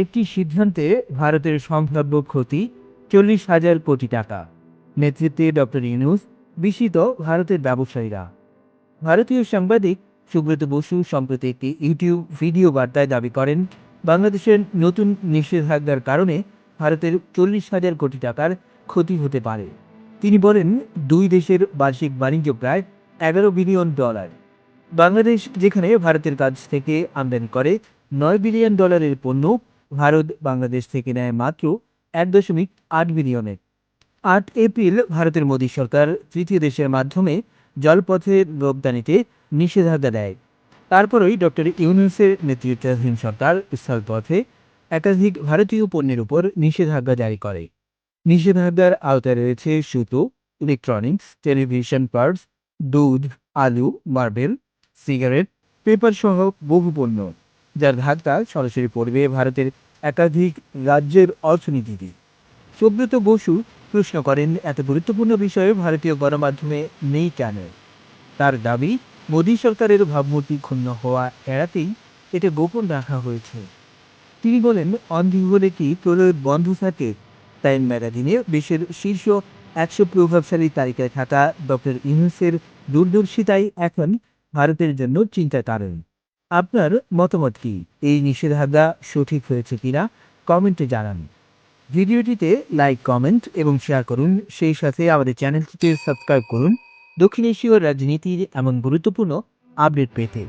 একটি সিদ্ধান্তে ভারতের সম্ভাব্য ক্ষতি চল্লিশ হাজার কোটি টাকা। নেতৃত্বে ডক্টর ইউনুস, বিস্মিত ভারতের ব্যবসায়ীরা। ভারতীয় সাংবাদিক সুব্রত বসু সম্প্রতি একটি ইউটিউব ভিডিও বার্তায় দাবি করেন, বাংলাদেশের নতুন নিষেধাজ্ঞার কারণে ভারতের চল্লিশ হাজার কোটি টাকার ক্ষতি হতে পারে। তিনি বলেন, দুই দেশের বার্ষিক বাণিজ্য প্রায় এগারো বিলিয়ন ডলার। বাংলাদেশ যেখানে ভারতের কাছ থেকে আমদানি করে নয় বিলিয়ন ডলারের পণ্য ভারত বাংলাদেশ থেকে নেয় মাত্র এক দশমিক আট বিলিয়নের আট এপ্রিল ভারতের মোদী সরকার তৃতীয় দেশের মাধ্যমে জলপথে রপ্তানিতে নিষেধাজ্ঞা দেয়। তারপরই ডক্টর ইউনুসের নেতৃত্বাধীন সরকার স্থলপথে একাধিক ভারতীয় পণ্যের উপর নিষেধাজ্ঞা জারি করে। নিষেধাজ্ঞার আওতায় রয়েছে সুতো ইলেকট্রনিক্স টেলিভিশন পার্টস দুধ, আলু মার্বেল সিগারেট পেপার সহ বহু পণ্য। যার ধাক্কা সরাসরি পড়বে ভারতের একাধিক রাজ্যের অর্থনীতিতে। সুব্রত বসু প্রশ্ন করেন, এত গুরুত্বপূর্ণ বিষয়ে ভারতীয় গণমাধ্যমে নেই কেন? তার দাবি, মোদী সরকারের ভাবমূর্তি ক্ষুণ্ণ হওয়া এড়াতেই এটা গোপন রাখা হয়েছে। তিনি বলেন অন্ধি হলে কি প্রলয় বন্ধ থাকে? টাইম ম্যাগাজিনে বিশ্বের শীর্ষ একশো প্রভাবশালী তালিকায় থাকা ডক্টর ইউনুসের দূরদর্শিতাই এখন ভারতের জন্য চিন্তার কারণ। আপনার মতামত কি? এই নিষেধাজ্ঞা সঠিক হয়েছে কিনা? কমেন্টে জানান। ভিডিওটিতে লাইক, কমেন্ট এবং শেয়ার করুন। সেই সাথে আমাদের চ্যানেলটিতে সাবস্ক্রাইব করুন। দক্ষিণ এশীয় রাজনীতির এমন গুরুত্বপূর্ণ আপডেট পেতে।